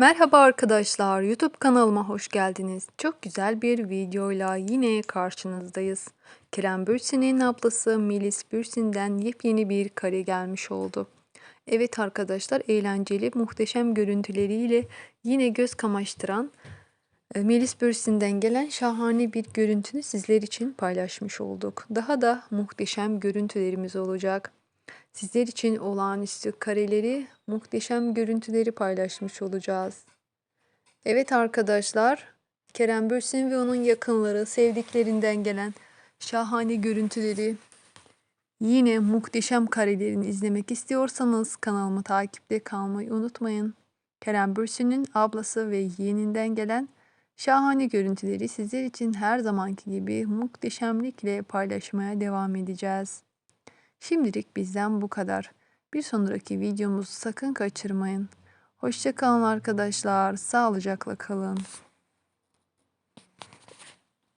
Merhaba arkadaşlar, YouTube kanalıma hoş geldiniz. Çok güzel bir videoyla yine karşınızdayız. Kerem Bürsin'in ablası Melis Bürsin'den yepyeni bir kare gelmiş oldu. Evet arkadaşlar, eğlenceli, muhteşem görüntüleriyle yine göz kamaştıran e, Melis Bürsin'den gelen şahane bir görüntünü sizler için paylaşmış olduk. Daha da muhteşem görüntülerimiz olacak. Sizler için olağanüstü kareleri, muhteşem görüntüleri paylaşmış olacağız. Evet arkadaşlar, Kerem Bürsin ve onun yakınları, sevdiklerinden gelen şahane görüntüleri, yine muhteşem karelerini izlemek istiyorsanız kanalımı takipte kalmayı unutmayın. Kerem Bürsin'in ablası ve yeğeninden gelen şahane görüntüleri sizler için her zamanki gibi muhteşemlikle paylaşmaya devam edeceğiz. Şimdilik bizden bu kadar. Bir sonraki videomuzu sakın kaçırmayın. Hoşçakalın arkadaşlar. Sağlıcakla kalın.